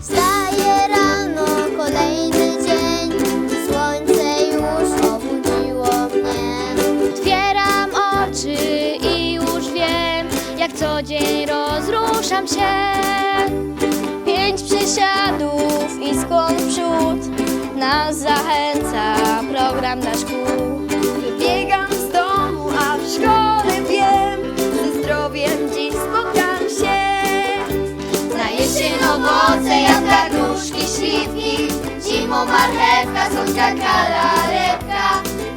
Wstaje rano, kolejny dzień, słońce już obudziło mnie. Otwieram oczy i już wiem, jak co dzień rozruszam się. Pięć przysiadów i skłon w przód nas zachęca program dla szkół. Owoce, jabłka, gruszki, śliwki, zimą marchewka, słodka kalarepka.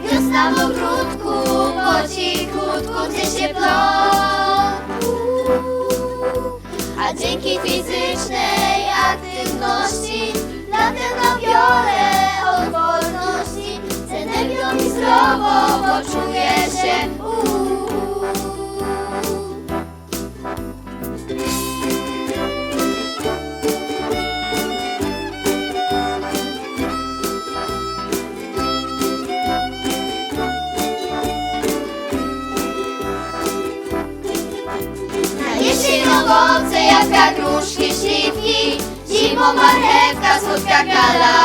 Wiosna w ogródku, po cichutku, gdzie się. A dzięki fizycznej aktywności latem nabiorę odporności. Z energią i zdrowo poczuję się. Jesień owoce, jabłka, gruszki, śliwki Zimą marchewka, słodka kalarepka